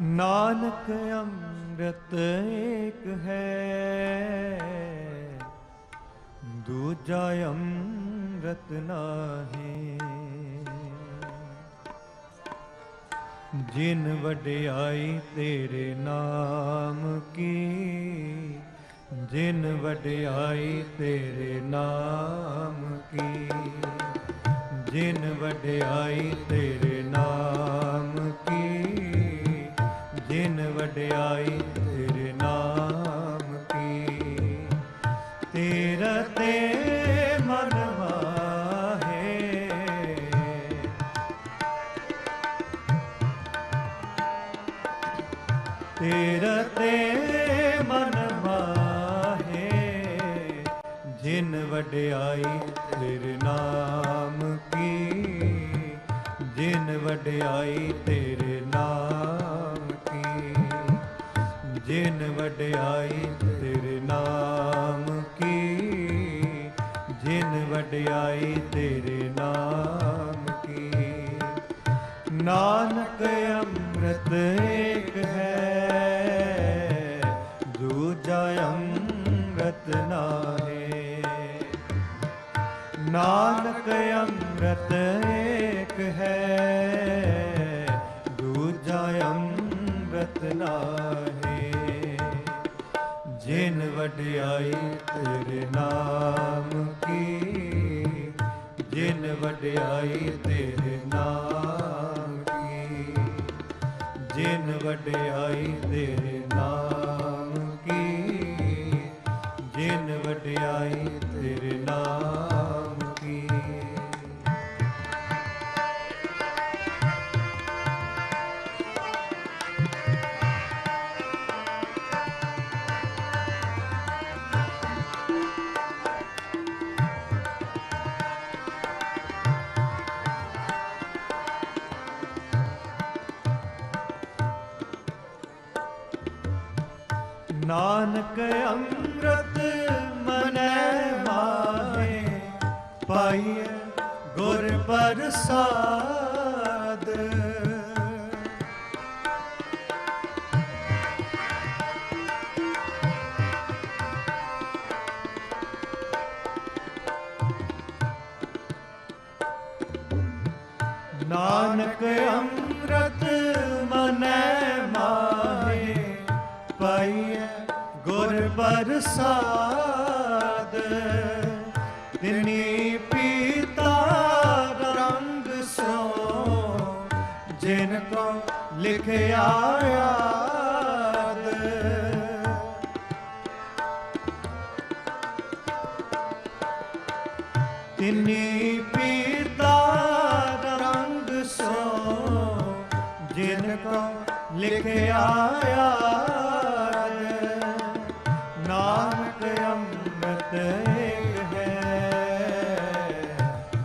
ਨਾਨਕ ਅੰਮ੍ਰਿਤ ਏਕ ਹੈ, ਦੂਜਾ ਅੰਮ੍ਰਿਤ ਨਾਹੀ। ਜਿਨ ਵਡਿਆਈ ਤੇਰੇ ਨਾਮ ਕੀ, ਜਿਨ ਵਡਿਆਈ ਤੇਰੇ ਨਾਮ ਕੀ, ਜਿਨ ਵਡਿਆਈ ਤੇਰੇ ਨਾਮ ਕੀ। ਵਡਿਆਈ ਤੇਰੇ ਨਾਮ ਕੀ? ਤੇਰਾ ਤੇ ਮਨ ਮਾਹੇ ਤੇਰਾ ਤੇ ਮਨ ਮਾਹੇ ਜਿਨ ਵਡਿਆਈ ਤੇਰੇ ਨਾਮ ਕੀ? ਜਿਨ ਵਡਿਆਈ ਤੇਰੇ ਜਿਨ ਵਡਿਆਈ ਤੇਰੇ ਨਾਮ ਕੀ? ਜਿਨ ਵਡਿਆਈ ਤੇਰੇ ਨਾਮ ਕੀ? ਨਾਨਕ ਅੰਮ੍ਰਿਤ ਵਡਿਆਈ ਤੇਰੇ ਨਾਮ ਕੀ? ਜਿਨ ਵਡਿਆਈ ਤੇਰੇ ਨਾਮ ਕੀ? ਜਿਨ ਵਡਿਆਈ ਤੇਰੇ ਨਾਮ ਕੀ? ਜਿਨ ਵਡਿਆਈ ਤੇਰੇ ਨਾਮ ਨਾਨਕ ਅੰਮ੍ਰਿਤ ਮਨੈ ਮਾਹੇ ਪਾਈਐ ਗੁਰ ਪ੍ਰਸਾਦ। ਨਾਨਕ ਅੰਮ੍ਰਿਤ ਪ੍ਰਸਾਦ ਤਿਨੀ ਪੀਤਾ ਰੰਗ ਸੋ, ਜਿਨ ਕੋ ਲਿਖਿਆ ਯਾਦ। ਤਿਨੀ ਪੀਤਾ ਰੰਗ ਸੋ, ਜਿਨ ਕੋ ਲਿਖਿਆ ਯਾਦ। ਨਾਨਕ ਅੰਮ੍ਰਿਤ ਏਕ ਹੈ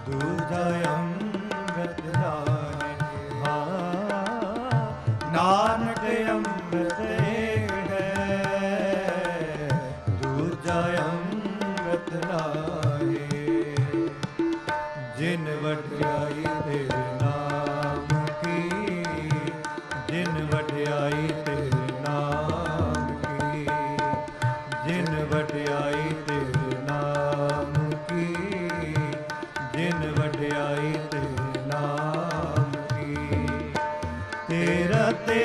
ਦੂਜਾ ਅੰਮ੍ਰਿਤ ਨਾਹੀ ਹਾਂ ਨਾਨਕ ਅੰਮ੍ਰਿਤ ਏਕ ਹੈ ਦੂਜਾ ਅੰਮ੍ਰਿਤ ਨਾਹੀ ਜਿਨ ਵਡਿਆਈ ਤੇਰੇ ਜਿਨ ਵਡਿਆਈ ਤੇਰੇ ਨਾਮ ਕੀ? ਤੇਰਾ ਤੇ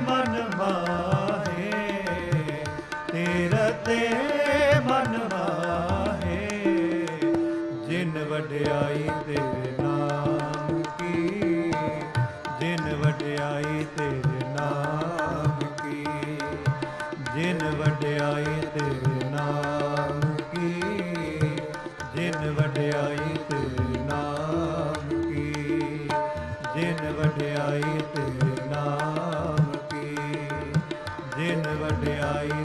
ਮਨ ਮਾਹੇ ਤੇਰਾ ਤੇ ਮਨ ਮਾਹੇ ਜਿਨ ਵਡਿਆਈ ਤੇਰੇ ਨਾਮ